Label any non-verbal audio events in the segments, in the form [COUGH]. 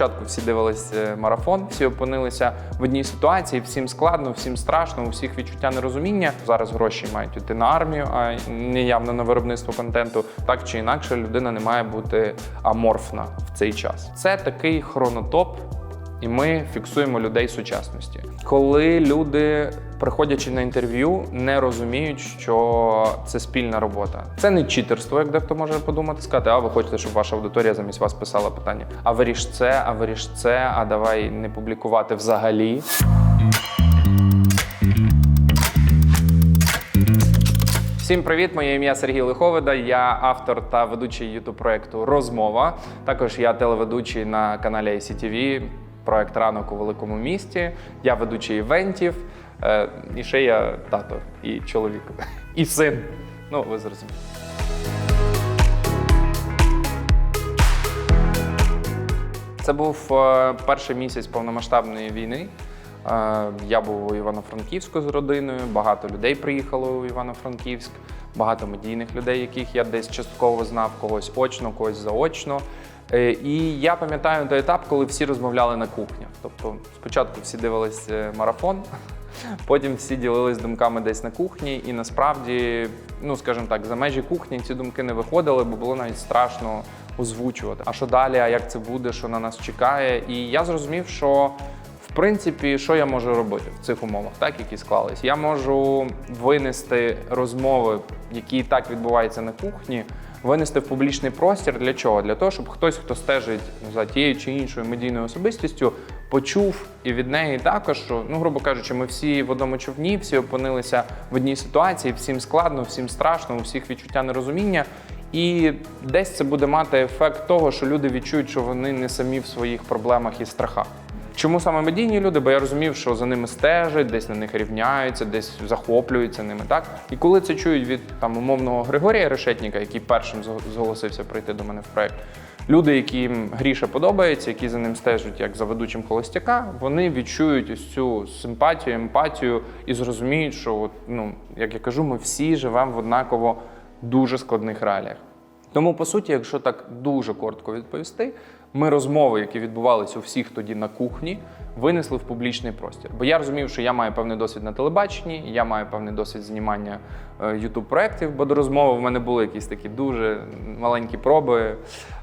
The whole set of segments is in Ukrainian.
спочатку всі дивились е, марафон, всі опинилися в одній ситуації, всім складно, всім страшно, у всіх відчуття нерозуміння. Зараз гроші мають йти на армію, а не явно на виробництво контенту. Так чи інакше, людина не має бути аморфна в цей час. Це такий хронотоп. І ми фіксуємо людей сучасності. Коли люди, приходячи на інтерв'ю, не розуміють, що це спільна робота. Це не читерство, як дехто може подумати, сказати, а ви хочете, щоб ваша аудиторія замість вас писала питання. А виріш це, а виріш це, а давай не публікувати взагалі. Всім привіт! Моє ім'я Сергій Лиховида. Я автор та ведучий ютуб проекту Розмова. Також я телеведучий на каналі ICTV, проект Ранок у великому місті. Я ведучий івентів. Е, І ще я тато, і чоловік, і син. Ну, ви зрозуміли. Це був е, перший місяць повномасштабної війни. Е, Я був у Івано-Франківську з родиною, багато людей приїхало у Івано-Франківськ, багато медійних людей, яких я десь частково знав, когось очно, когось заочно. Е, І я пам'ятаю той етап, коли всі розмовляли на кухнях. Тобто, спочатку всі дивились е, марафон, [LAUGHS] потім всі ділились думками десь на кухні, і насправді, ну скажімо так, за межі кухні ці думки не виходили, бо було навіть страшно озвучувати. А що далі, а як це буде, що на нас чекає? І я зрозумів, що в принципі, що я можу робити в цих умовах, так які склались? Я можу винести розмови, які і так відбуваються на кухні, винести в публічний простір. Для чого? Для того, щоб хтось, хто стежить за тією чи іншою медійною особистістю, почув і від неї також, що, ну, грубо кажучи, ми всі в одному човні, всі опинилися в одній ситуації, всім складно, всім страшно, у всіх відчуття нерозуміння. І десь це буде мати ефект того, що люди відчують, що вони не самі в своїх проблемах і страхах. Чому саме медійні люди? Бо я розумів, що за ними стежать, десь на них рівняються, десь захоплюються ними. Так і коли це чують від там умовного Григорія Решетніка, який першим зголосився прийти до мене в проект. Люди, яким гріша подобається, які за ним стежать як за ведучим холостяка, вони відчують ось цю симпатію, емпатію і зрозуміють, що от, ну як я кажу, ми всі живемо в однаково дуже складних реаліях. Тому, по суті, якщо так дуже коротко відповісти, ми розмови, які відбувалися у всіх тоді на кухні, винесли в публічний простір. Бо я розумів, що я маю певний досвід на телебаченні, я маю певний досвід знімання ютуб проєктів, бо до розмови в мене були якісь такі дуже маленькі проби.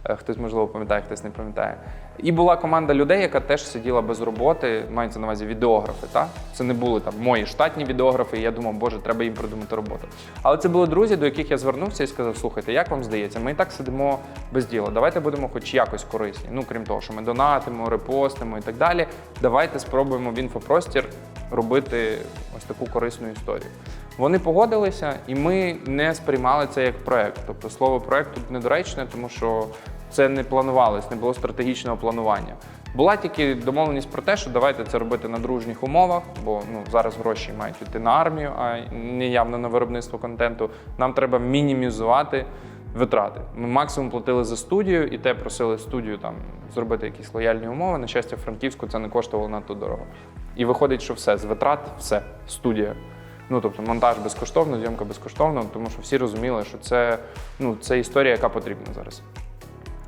Е, Хтось, можливо, пам'ятає, хтось не пам'ятає. І була команда людей, яка теж сиділа без роботи, мається на увазі відеографи. Та? Це не були там мої штатні відеографи, і я думав, боже, треба їм придумати роботу. Але це були друзі, до яких я звернувся і сказав: слухайте, як вам здається, ми і так сидимо без діла. Давайте будемо хоч якось корисні. Ну, крім того, що ми донатимо, репостимо і так далі. Давайте спробуємо в інфопростір робити ось таку корисну історію. Вони погодилися, і ми не сприймали це як проект. Тобто слово проект тут недоречне, тому що це не планувалось, не було стратегічного планування. Була тільки домовленість про те, що давайте це робити на дружніх умовах, бо ну зараз гроші мають йти на армію, а не явно на виробництво контенту. Нам треба мінімізувати витрати. Ми максимум платили за студію, і те просили студію там зробити якісь лояльні умови. На щастя, в Франківську це не коштувало надто дорого. І виходить, що все з витрат, все студія. Ну тобто монтаж безкоштовно, зйомка безкоштовно, тому що всі розуміли, що це, ну, це історія, яка потрібна зараз.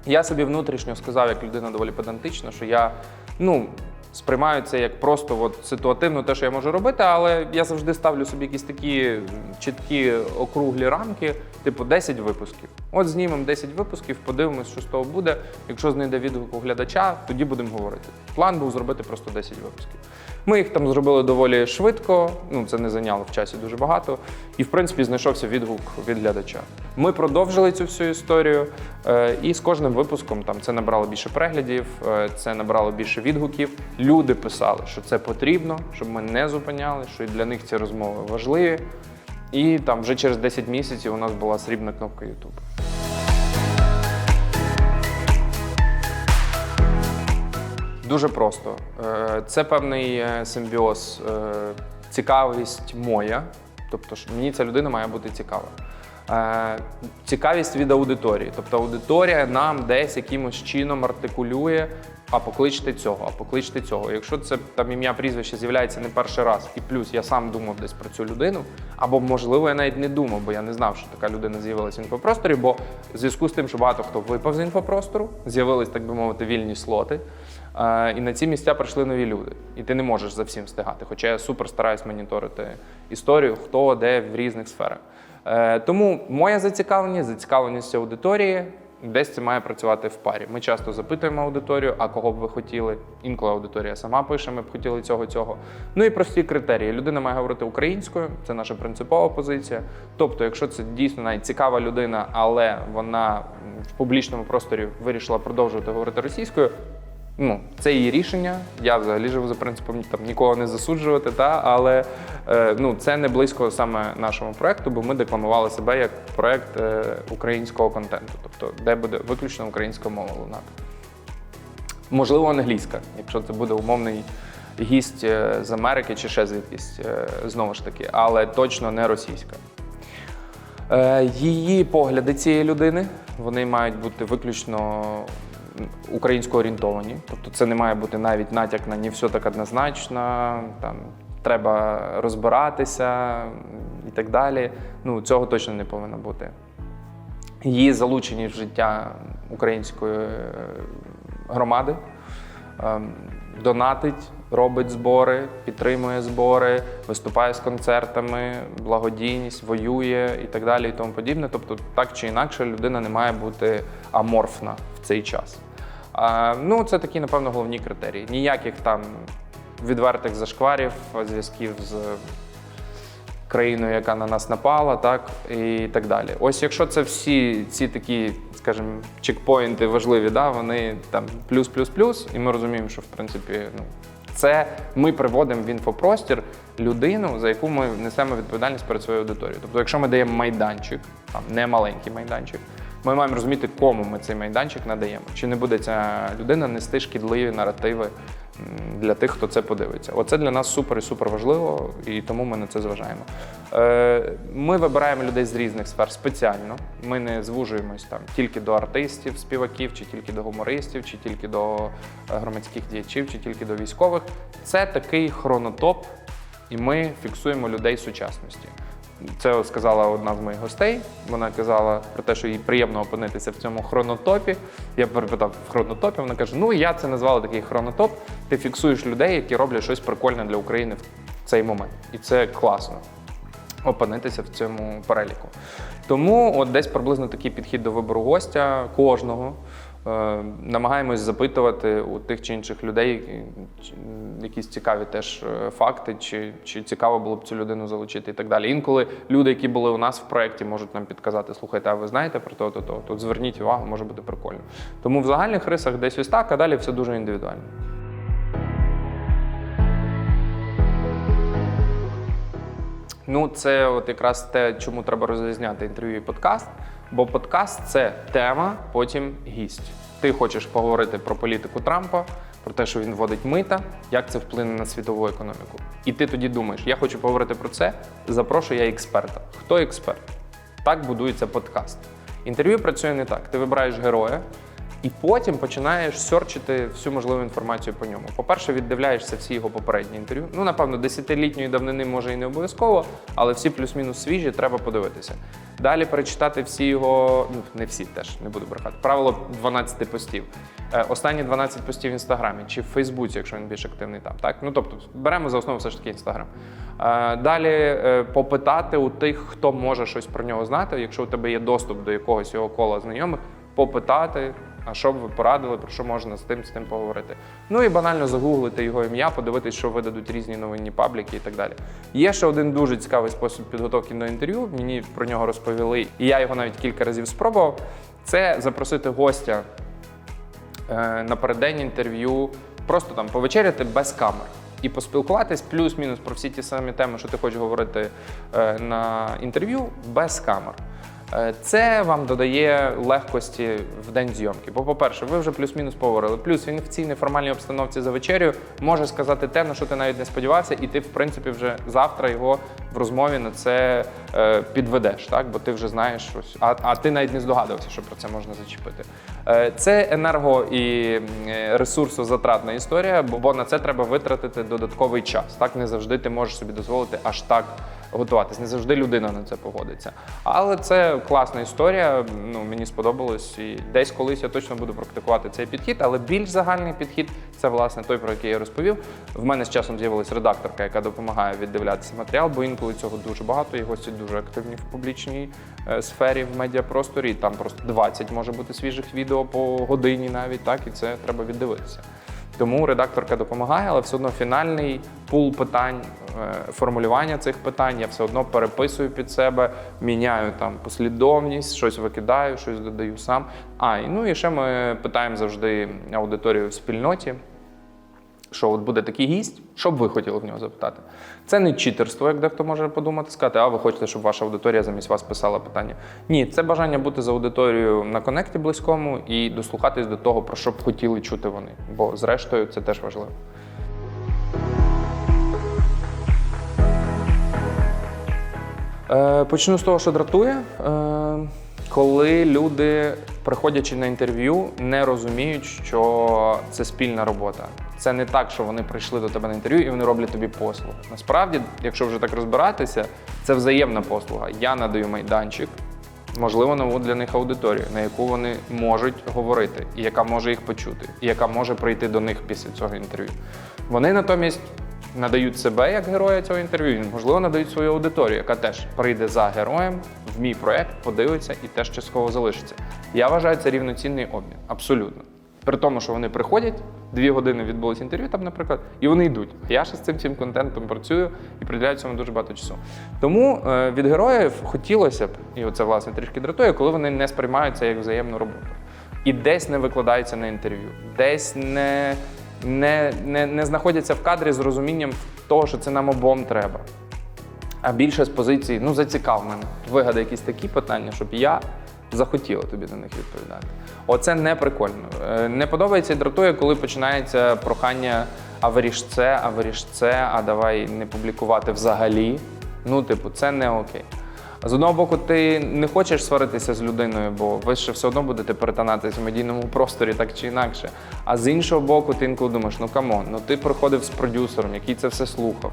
Я собі внутрішньо сказав, як людина доволі педантична, що я ну, сприймаю це як просто от, ситуативно те, що я можу робити, але я завжди ставлю собі якісь такі чіткі округлі рамки, типу 10 випусків. От знімемо 10 випусків, подивимось, що з того буде. Якщо знайде відгук у глядача, тоді будемо говорити. План був зробити просто 10 випусків. Ми їх там зробили доволі швидко, ну це не зайняло в часі дуже багато. І в принципі знайшовся відгук від глядача. Ми продовжили цю всю історію, е, і з кожним випуском там це набрало більше переглядів, е, це набрало більше відгуків. Люди писали, що це потрібно, щоб ми не зупиняли, що і для них ці розмови важливі. І там вже через 10 місяців у нас була срібна кнопка YouTube. Дуже просто. Е, Це певний е, симбіоз, е, цікавість моя. Тобто, мені ця людина має бути цікава. Цікавість від аудиторії. Тобто аудиторія нам десь якимось чином артикулює, а покличте цього, а покличте цього. Якщо це там ім'я прізвище з'являється не перший раз, і плюс я сам думав десь про цю людину, або можливо я навіть не думав, бо я не знав, що така людина з'явилася в інфопросторі, бо в зв'язку з тим, що багато хто випав з інфопростору, з'явились, так би мовити, вільні слоти. І на ці місця прийшли нові люди. І ти не можеш за всім встигати. Хоча я супер стараюсь моніторити історію, хто де в різних сферах. Е, Тому моя зацікавленість, зацікавленість аудиторії. Десь це має працювати в парі. Ми часто запитуємо аудиторію, а кого б ви хотіли. Інколи аудиторія сама пише, ми б хотіли цього, цього. Ну і прості критерії. Людина має говорити українською, це наша принципова позиція. Тобто, якщо це дійсно навіть цікава людина, але вона в публічному просторі вирішила продовжувати говорити російською, ну, це її рішення. Я взагалі живу за принципом там нікого не засуджувати, та але е, ну це не близько саме нашому проекту, бо ми декламували себе як проект е, українського контенту, тобто де буде виключно українська мова лунати. Можливо, англійська, якщо це буде умовний гість е, з Америки чи ще звідкись, е, знову ж таки, але точно не російська. Е, Її погляди цієї людини вони мають бути виключно українсько орієнтовані. Тобто це не має бути навіть натяк на не все так однозначно, там треба розбиратися і так далі. Ну, цього точно не повинно бути. Її залученість в життя української е, громади, ем, донатить, робить збори, підтримує збори, виступає з концертами, благодійність, воює і так далі, і тому подібне. Тобто, так чи інакше, людина не має бути аморфна в цей час. А, ну, це такі, напевно, головні критерії. Ніяких там відвертих зашкварів, зв'язків з країною, яка на нас напала, так і так далі. Ось якщо це всі ці такі, скажімо, чекпоінти важливі, да, вони там плюс-плюс-плюс, і ми розуміємо, що в принципі ну, це ми приводимо в інфопростір людину, за яку ми несемо відповідальність перед своєю аудиторією. Тобто, якщо ми даємо майданчик, там не маленький майданчик, ми маємо розуміти, кому ми цей майданчик надаємо. Чи не буде ця людина нести шкідливі наративи для тих, хто це подивиться. Оце для нас супер і супер важливо, і тому ми на це зважаємо. Е, Ми вибираємо людей з різних сфер спеціально. Ми не звужуємось там тільки до артистів, співаків, чи тільки до гумористів, чи тільки до е, громадських діячів, чи тільки до військових. Це такий хронотоп, і ми фіксуємо людей сучасності. Це сказала одна з моїх гостей. Вона казала про те, що їй приємно опинитися в цьому хронотопі. Я перепитав в хронотопі. Вона каже: Ну я це назвала такий хронотоп. Ти фіксуєш людей, які роблять щось прикольне для України в цей момент, і це класно. Опинитися в цьому переліку. Тому от десь приблизно такий підхід до вибору гостя кожного. Е, намагаємось запитувати у тих чи інших людей якісь цікаві теж е, факти, чи, чи цікаво було б цю людину залучити і так далі. Інколи люди, які були у нас в проєкті, можуть нам підказати: слухайте, а ви знаєте про то, то, то. Тут зверніть увагу, може бути прикольно. Тому в загальних рисах десь ось так, а далі все дуже індивідуально. Ну, це от якраз те, чому треба розрізняти інтерв'ю і подкаст. Бо подкаст це тема, потім гість. Ти хочеш поговорити про політику Трампа, про те, що він вводить мита, як це вплине на світову економіку. І ти тоді думаєш, я хочу поговорити про це, запрошую я експерта. Хто експерт? Так будується подкаст. Інтерв'ю працює не так. Ти вибираєш героя, і потім починаєш серчити всю можливу інформацію по ньому. По-перше, віддивляєшся всі його попередні інтерв'ю. Ну, напевно, десятилітньої давнини може і не обов'язково, але всі плюс-мінус свіжі треба подивитися. Далі перечитати всі його, ну не всі теж не буду брехати. Правило 12 постів. Е, Останні 12 постів в інстаграмі чи в Фейсбуці, якщо він більш активний там. Так, ну тобто беремо за основу все ж таки інстаграм. Е, Далі е, попитати у тих, хто може щось про нього знати, якщо у тебе є доступ до якогось його кола знайомих, попитати. А що б ви порадили, про що можна з тим з тим поговорити? Ну і банально загуглити його ім'я, подивитись, що видадуть різні новинні пабліки і так далі. Є ще один дуже цікавий спосіб підготовки до інтерв'ю. Мені про нього розповіли, і я його навіть кілька разів спробував. Це запросити гостя е, напереддень інтерв'ю, просто там повечеряти без камер. І поспілкуватись плюс-мінус про всі ті самі теми, що ти хочеш говорити е, на інтерв'ю без камер. Е, Це вам додає легкості в день зйомки. Бо, по-перше, ви вже плюс-мінус поговорили. Плюс він в цій неформальній обстановці за вечерю може сказати те, на що ти навіть не сподівався, і ти, в принципі, вже завтра його в розмові на це е, підведеш, так? бо ти вже знаєш щось. А, а ти навіть не здогадувався, що про це можна зачепити. Е, Це енерго і ресурсозатратна історія, бо на це треба витратити додатковий час. Так не завжди ти можеш собі дозволити аж так готуватись. Не завжди людина на це погодиться. Але це класна історія. Ну мені сподобалось. І десь колись я точно буду практикувати цей підхід. Але більш загальний підхід це власне той, про який я розповів. В мене з часом з'явилась редакторка, яка допомагає віддивлятися матеріал, бо інколи цього дуже багато. І гості дуже активні в публічній е, сфері в медіапросторі. Там просто 20 може бути свіжих відео по годині навіть так, і це треба віддивитися. Тому редакторка допомагає, але все одно фінальний пул питань, е, формулювання цих питань я все одно переписую під себе, міняю там послідовність, щось викидаю, щось додаю сам. А і ну і ще ми питаємо завжди аудиторію в спільноті. Що от буде такий гість, що б ви хотіли в нього запитати? Це не читерство, як дехто може подумати, сказати, а ви хочете, щоб ваша аудиторія замість вас писала питання. Ні, це бажання бути з аудиторією на конекті близькому і дослухатись до того, про що б хотіли чути вони. Бо зрештою це теж важливо. Е, Почну з того, що дратує. Коли люди, приходячи на інтерв'ю, не розуміють, що це спільна робота. Це не так, що вони прийшли до тебе на інтерв'ю і вони роблять тобі послугу. Насправді, якщо вже так розбиратися, це взаємна послуга. Я надаю майданчик, можливо, нову для них аудиторію, на яку вони можуть говорити, і яка може їх почути, і яка може прийти до них після цього інтерв'ю. Вони натомість надають себе як героя цього інтерв'ю, і, можливо, надають свою аудиторію, яка теж прийде за героєм в мій проект, подивиться і теж частково залишиться. Я вважаю це рівноцінний обмін. Абсолютно. При тому, що вони приходять, дві години відбулось інтерв'ю, там, наприклад, і вони йдуть. А я ще з цим всім контентом працюю і приділяю цьому дуже багато часу. Тому е, від героїв хотілося б, і оце власне трішки дратує, коли вони не сприймаються як взаємну роботу. І десь не викладаються на інтерв'ю, десь не, не, не, не знаходяться в кадрі з розумінням того, що це нам обом треба. А більше з позиції, ну зацікав мене, вигадай якісь такі питання, щоб я захотіла тобі на них відповідати. Оце не прикольно. Е, Не подобається і дратує, коли починається прохання, а виріш це, а виріш це, а давай не публікувати взагалі. Ну, типу, це не окей. З одного боку, ти не хочеш сваритися з людиною, бо ви ще все одно будете перетинатися в медійному просторі так чи інакше. А з іншого боку, ти інколи думаєш, ну камон, ну ти приходив з продюсером, який це все слухав.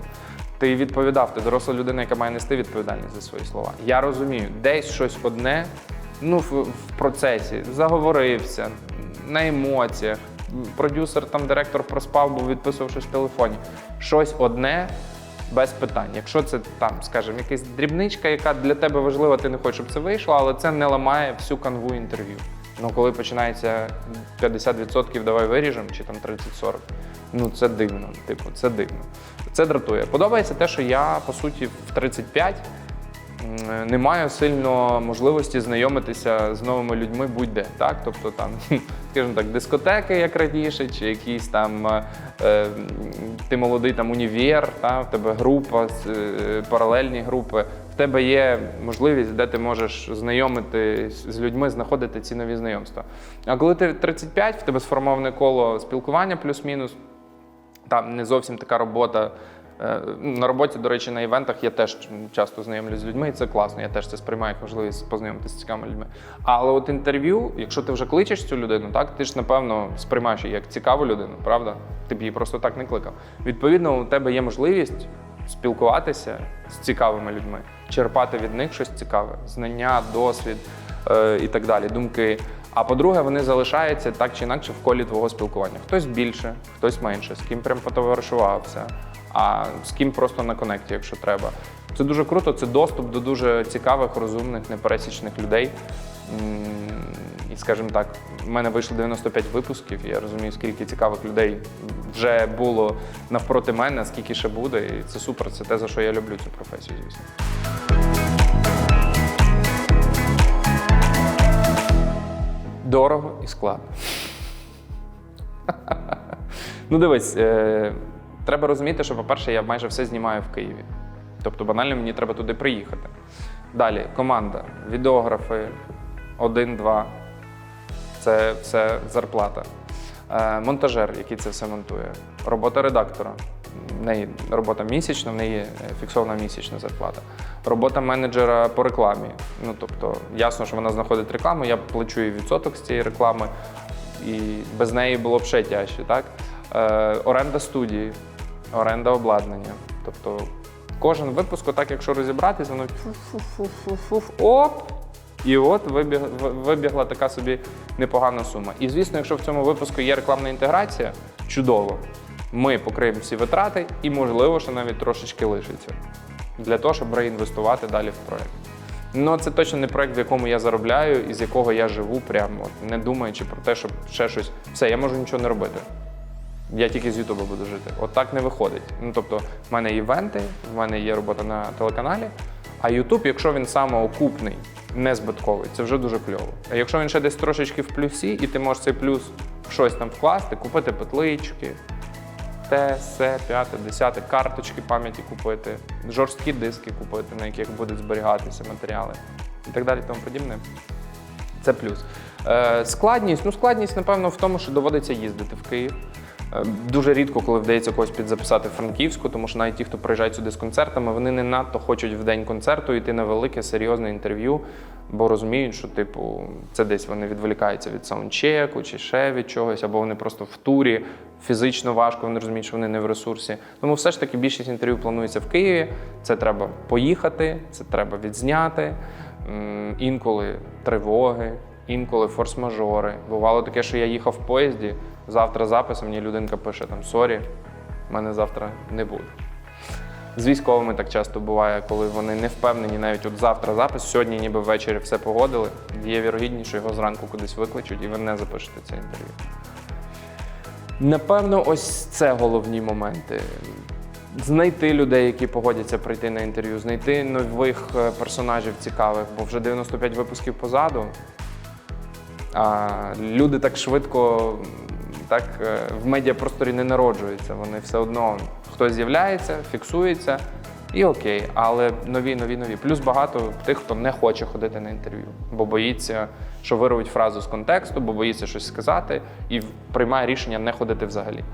Ти відповідав, ти доросла людина, яка має нести відповідальність за свої слова. Я розумію, десь щось одне, ну в, в процесі заговорився на емоціях. Продюсер, там директор проспав, бо відписував щось в телефоні. Щось одне без питань. Якщо це там, скажімо, якась дрібничка, яка для тебе важлива, ти не хочеш, щоб це вийшло, але це не ламає всю канву інтерв'ю. Ну, коли починається 50% давай виріжемо, чи там 30-40, ну це дивно. Типу, це дивно. Це дратує. Подобається те, що я по суті в 35 м, не маю сильно можливості знайомитися з новими людьми будь-де. Так? Тобто там, скажімо так, дискотеки, як раніше, чи якісь там е, е, ти молодий там універ, та? в тебе група, е, паралельні групи. В тебе є можливість, де ти можеш знайомити з людьми, знаходити ці нові знайомства. А коли ти 35, в тебе сформоване коло спілкування плюс-мінус, там не зовсім така робота. Е, На роботі, до речі, на івентах я теж часто знайомлюсь з людьми, і це класно. Я теж це сприймаю як можливість познайомитися з цікавими людьми. Але от інтерв'ю, якщо ти вже кличеш цю людину, так ти ж напевно сприймаєш її як цікаву людину, правда? Ти б її просто так не кликав. Відповідно, у тебе є можливість спілкуватися з цікавими людьми, черпати від них щось цікаве, знання, досвід е, і так далі, думки. А по-друге, вони залишаються так чи інакше в колі твого спілкування. Хтось більше, хтось менше, з ким прям потоваришувався, а з ким просто на конекті, якщо треба. Це дуже круто, це доступ до дуже цікавих, розумних, непересічних людей. І, скажімо так, в мене вийшло 95 випусків. Я розумію, скільки цікавих людей вже було навпроти мене, скільки ще буде. І це супер. Це те, за що я люблю цю професію, звісно. Дорого і складно. ну, дивись, е, треба розуміти, що, по-перше, я майже все знімаю в Києві. Тобто, банально мені треба туди приїхати. Далі команда, відеографи, один-два. Це все зарплата. Е, монтажер, який це все монтує. Робота редактора. В неї робота місячна, в неї е, фіксована місячна зарплата. Робота менеджера по рекламі. Ну тобто, ясно, що вона знаходить рекламу, я плачу їй відсоток з цієї реклами, і без неї було б ще тяжче. Так? Е, оренда студії, оренда обладнання. Тобто Кожен випуск, так якщо розібратися, воно оп! І от вибіг, вибігла така собі непогана сума. І звісно, якщо в цьому випуску є рекламна інтеграція, чудово. Ми покриємо всі витрати і, можливо, що навіть трошечки лишиться для того, щоб реінвестувати далі в проект. Ну, це точно не проект, в якому я заробляю і з якого я живу, прямо от, не думаючи про те, щоб ще щось. Все, я можу нічого не робити. Я тільки з Ютуба буду жити. От так не виходить. Ну тобто, в мене івенти, в мене є робота на телеканалі. А Ютуб, якщо він самоокупний, не збитковий, це вже дуже кльово. А якщо він ще десь трошечки в плюсі, і ти можеш цей плюс в щось там вкласти, купити петлички, те, се, п'яте, десяте, карточки пам'яті купити, жорсткі диски купити, на яких будуть зберігатися матеріали і так далі, тому подібне. Це плюс. Е, складність, ну складність, напевно, в тому, що доводиться їздити в Київ. Е, Дуже рідко, коли вдається когось підзаписати Франківську, тому що навіть ті, хто приїжджають сюди з концертами, вони не надто хочуть в день концерту йти на велике серйозне інтерв'ю, бо розуміють, що типу це десь вони відволікаються від саундчеку чи ще від чогось, або вони просто в турі фізично важко, вони розуміють, що вони не в ресурсі. Тому все ж таки більшість інтерв'ю планується в Києві. Це треба поїхати, це треба відзняти. Інколи тривоги, інколи форс-мажори. Бувало таке, що я їхав в поїзді, завтра запис, а мені людинка пише там сорі, мене завтра не буде. З військовими так часто буває, коли вони не впевнені, навіть от завтра запис, сьогодні ніби ввечері все погодили. Є вірогідність, що його зранку кудись викличуть і ви не запишете це інтерв'ю. Напевно, ось це головні моменти. Знайти людей, які погодяться прийти на інтерв'ю, знайти нових е, персонажів цікавих, бо вже 95 випусків позаду. А люди так швидко так, е, в медіапросторі не народжуються. Вони все одно хтось з'являється, фіксується і окей. Але нові, нові, нові. Плюс багато тих, хто не хоче ходити на інтерв'ю, бо боїться, що вирвуть фразу з контексту, бо боїться щось сказати і приймає рішення не ходити взагалі.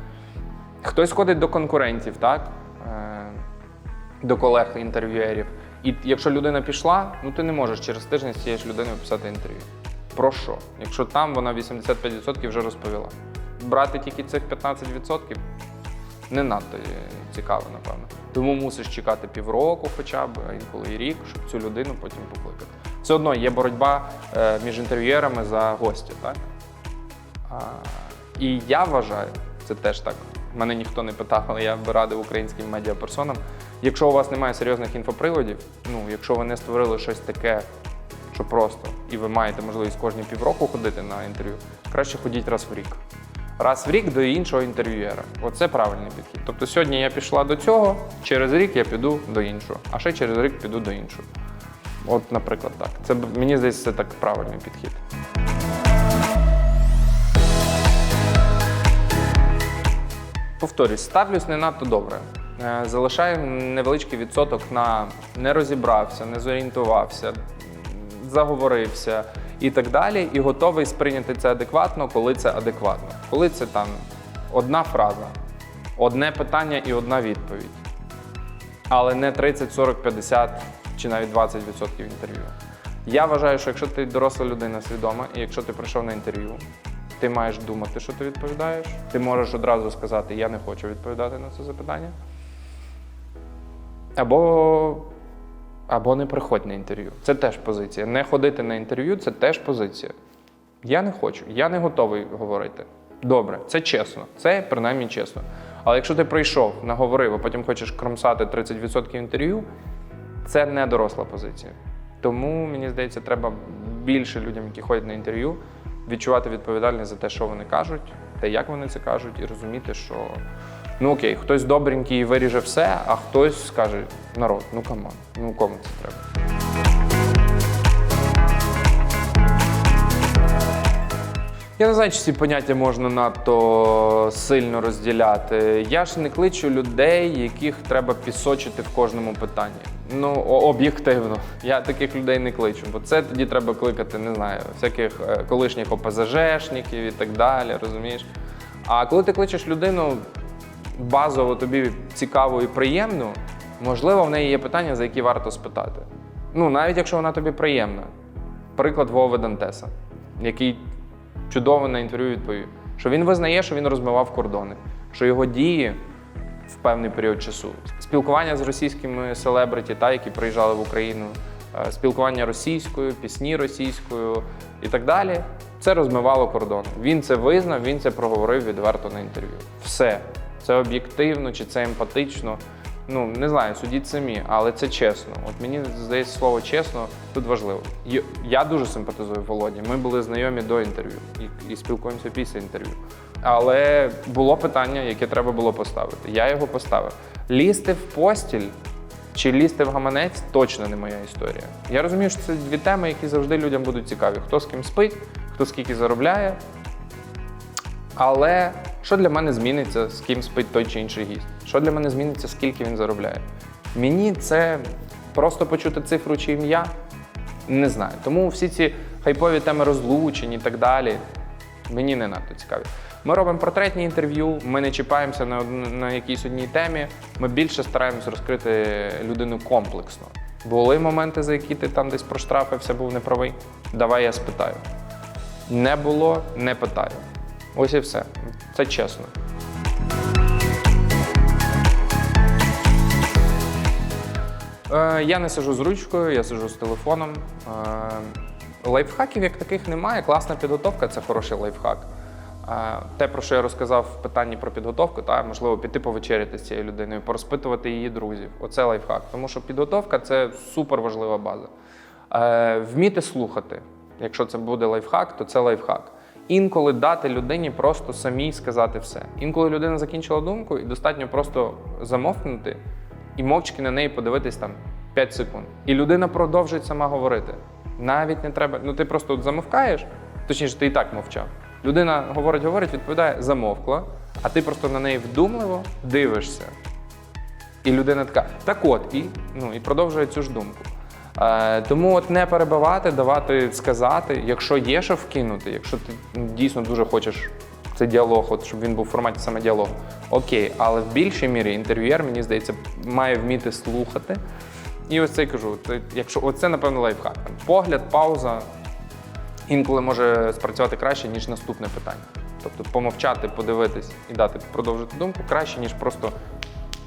Хтось ходить до конкурентів, так? Е, До колег інтерв'юерів. І якщо людина пішла, ну ти не можеш через тиждень з цією ж людиною писати інтерв'ю. Про що? Якщо там вона 85% вже розповіла. Брати тільки цих 15% не надто е, цікаво, напевно. Тому мусиш чекати півроку хоча б, інколи і рік, щоб цю людину потім покликати. Все одно є боротьба е, між інтерв'юерами за гостя, так? І я вважаю, це теж так. Мене ніхто не питав, але я би радив українським медіаперсонам. Якщо у вас немає серйозних інфоприводів, ну якщо ви не створили щось таке, що просто, і ви маєте можливість кожні півроку ходити на інтерв'ю, краще ходіть раз в рік. Раз в рік до іншого інтерв'юера. Оце правильний підхід. Тобто сьогодні я пішла до цього, через рік я піду до іншого, а ще через рік піду до іншого. От, наприклад, так. Це мені здається, це так правильний підхід. Повторюсь, ставлюсь не надто добре. Е, Залишаю невеличкий відсоток на не розібрався, не зорієнтувався, заговорився і так далі, і готовий сприйняти це адекватно, коли це адекватно. Коли це там одна фраза, одне питання і одна відповідь. Але не 30, 40, 50 чи навіть 20% інтерв'ю. Я вважаю, що якщо ти доросла людина свідома, і якщо ти прийшов на інтерв'ю, ти маєш думати, що ти відповідаєш. Ти можеш одразу сказати, я не хочу відповідати на це запитання. Або, або не приходь на інтерв'ю. Це теж позиція. Не ходити на інтерв'ю це теж позиція. Я не хочу, я не готовий говорити. Добре, це чесно, це принаймні чесно. Але якщо ти прийшов, наговорив, а потім хочеш кромсати 30% інтерв'ю, це не доросла позиція. Тому мені здається, треба більше людям, які ходять на інтерв'ю, відчувати відповідальність за те, що вони кажуть, те, як вони це кажуть, і розуміти, що ну окей, хтось добренький виріже все, а хтось скаже: народ, ну камон, ну кому це треба. Я не знаю, чи ці поняття можна надто сильно розділяти. Я ж не кличу людей, яких треба пісочити в кожному питанні. Ну, об'єктивно. Я таких людей не кличу, бо це тоді треба кликати, не знаю, всяких е, колишніх ОПЗЖшників і так далі, розумієш? А коли ти кличеш людину базово тобі цікаву і приємну, можливо, в неї є питання, за які варто спитати. Ну, навіть якщо вона тобі приємна. Приклад Вови Дантеса, який чудово на інтерв'ю відповів, що він визнає, що він розмивав кордони, що його дії в певний період часу. Спілкування з російськими селебриті, та, які приїжджали в Україну, е, спілкування російською, пісні російською і так далі. Це розмивало кордон. Він це визнав, він це проговорив відверто на інтерв'ю. Все. Це об'єктивно чи це емпатично. Ну, не знаю, судіть самі, але це чесно. От мені здається, слово чесно тут важливо. Я дуже симпатизую Володі. Ми були знайомі до інтерв'ю і, і спілкуємося після інтерв'ю. Але було питання, яке треба було поставити. Я його поставив. Лізти в постіль чи лізти в гаманець точно не моя історія. Я розумію, що це дві теми, які завжди людям будуть цікаві: хто з ким спить, хто скільки заробляє. Але що для мене зміниться, з ким спить той чи інший гість? Що для мене зміниться, скільки він заробляє? Мені це просто почути цифру чи ім'я? Не знаю. Тому всі ці хайпові теми розлучень і так далі мені не надто цікаві. Ми робимо портретні інтерв'ю, ми не чіпаємося на, на якійсь одній темі. Ми більше стараємось розкрити людину комплексно. Були моменти, за які ти там десь проштрафився, був неправий. Давай я спитаю. Не було, не питаю. Ось і все. Це чесно. Е, я не сижу з ручкою, я сижу з телефоном. Е, лайфхаків як таких немає. Класна підготовка це хороший лайфхак. Е, те, про що я розказав в питанні про підготовку, та можливо піти повечеряти з цією людиною, порозпитувати її друзів. Оце лайфхак. Тому що підготовка це супер важлива база. Вміти слухати. Якщо це буде лайфхак, то це лайфхак. Інколи дати людині просто самій сказати все. Інколи людина закінчила думку, і достатньо просто замовкнути і мовчки на неї подивитись там 5 секунд. І людина продовжить сама говорити. Навіть не треба. Ну ти просто от замовкаєш, точніше, ти і так мовчав. Людина говорить, говорить, відповідає, замовкла, а ти просто на неї вдумливо дивишся. І людина така, так от, і, ну, і продовжує цю ж думку. Е, тому от не перебивати, давати сказати, якщо є що вкинути, якщо ти ну, дійсно дуже хочеш цей діалог, от, щоб він був в форматі саме діалогу, окей, але в більшій мірі інтерв'юєр, мені здається, має вміти слухати. І ось це я кажу, якщо оце, напевно, лайфхак. Погляд, пауза інколи може спрацювати краще, ніж наступне питання. Тобто помовчати, подивитись і дати продовжити думку краще, ніж просто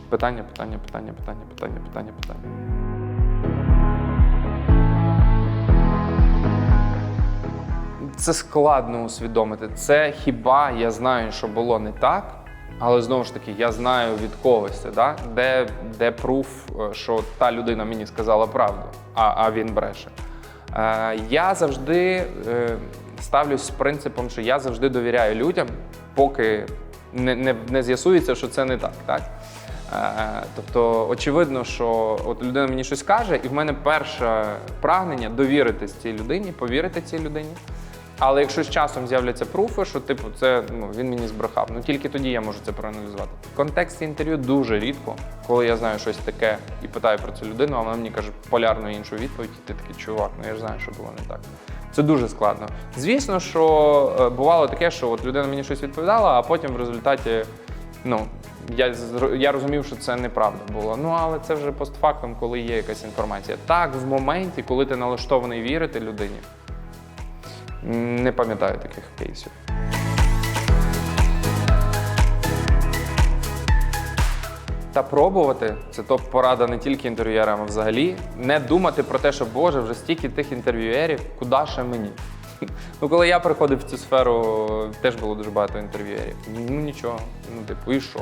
питання, питання, питання, питання, питання, питання, питання. Це складно усвідомити. Це хіба я знаю, що було не так, але знову ж таки, я знаю від когось, да? де, де пруф, е, що та людина мені сказала правду, а, а він бреше. Е, я завжди е, ставлюсь з принципом, що я завжди довіряю людям, поки не, не, не з'ясується, що це не так. так? Е, Тобто, очевидно, що от людина мені щось каже, і в мене перше прагнення довіритись цій людині, повірити цій людині. Але якщо з часом з'являться пруфи, що типу це ну він мені збрехав, ну тільки тоді я можу це проаналізувати. В контексті інтерв'ю дуже рідко, коли я знаю щось таке і питаю про цю людину, а вона мені каже полярну іншу відповідь, і ти такий чувак, ну я ж знаю, що було не так. Це дуже складно. Звісно, що е, бувало таке, що от людина мені щось відповідала, а потім в результаті ну. Я, я розумів, що це неправда було. Ну але це вже постфактум, коли є якась інформація. Так, в моменті, коли ти налаштований вірити людині, не пам'ятаю таких кейсів. Та пробувати це топ-порада не тільки інтерв'юерам, а взагалі. Не думати про те, що Боже, вже стільки тих інтерв'юерів, куди ще мені? [LAUGHS] Ну, коли я приходив в цю сферу, теж було дуже багато інтерв'юерів. Ну нічого, ну типу, і що?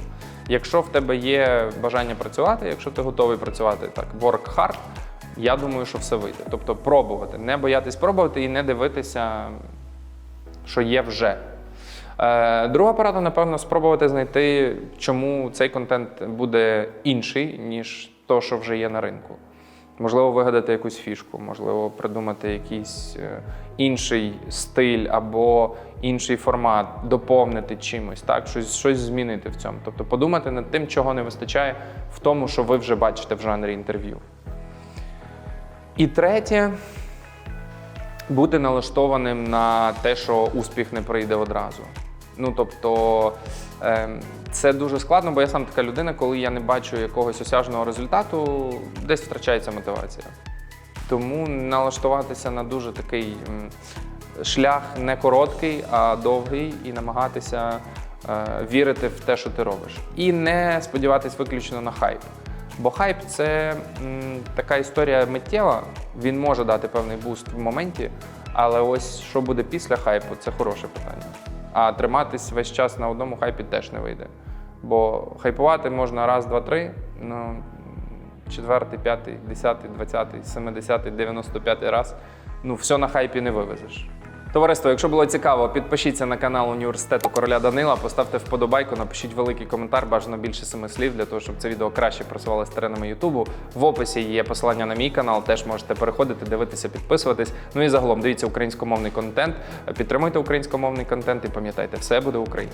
Якщо в тебе є бажання працювати, якщо ти готовий працювати так, work hard, я думаю, що все вийде. Тобто пробувати, не боятись пробувати і не дивитися, що є вже. Е, Друга порада, напевно, спробувати знайти, чому цей контент буде інший, ніж то, що вже є на ринку. Можливо, вигадати якусь фішку, можливо, придумати якийсь е, інший стиль або інший формат, доповнити чимось, так, щось, щось змінити в цьому. Тобто подумати над тим, чого не вистачає в тому, що ви вже бачите в жанрі інтерв'ю. І третє, бути налаштованим на те, що успіх не прийде одразу. Ну тобто ем, це дуже складно, бо я сам така людина, коли я не бачу якогось осяжного результату, десь втрачається мотивація. Тому налаштуватися на дуже такий шлях не короткий, а довгий, і намагатися е, вірити в те, що ти робиш. І не сподіватись виключно на хайп. Бо хайп це м, така історія миттєва, він може дати певний буст в моменті, але ось що буде після хайпу, це хороше питання. А триматись весь час на одному хайпі теж не вийде. Бо хайпувати можна раз, два, три. Ну, четвертий, п'ятий, десятий, двадцятий, семидесятий, дев'яносто п'ятий раз. Ну, все на хайпі не вивезеш. Товариство, якщо було цікаво, підпишіться на канал університету короля Данила, поставте вподобайку, напишіть великий коментар, бажано більше семи слів для того, щоб це відео краще просувалося теренами Ютубу. В описі є посилання на мій канал, теж можете переходити, дивитися, підписуватись. Ну і загалом дивіться українськомовний контент, підтримуйте українськомовний контент і пам'ятайте, все буде Україна.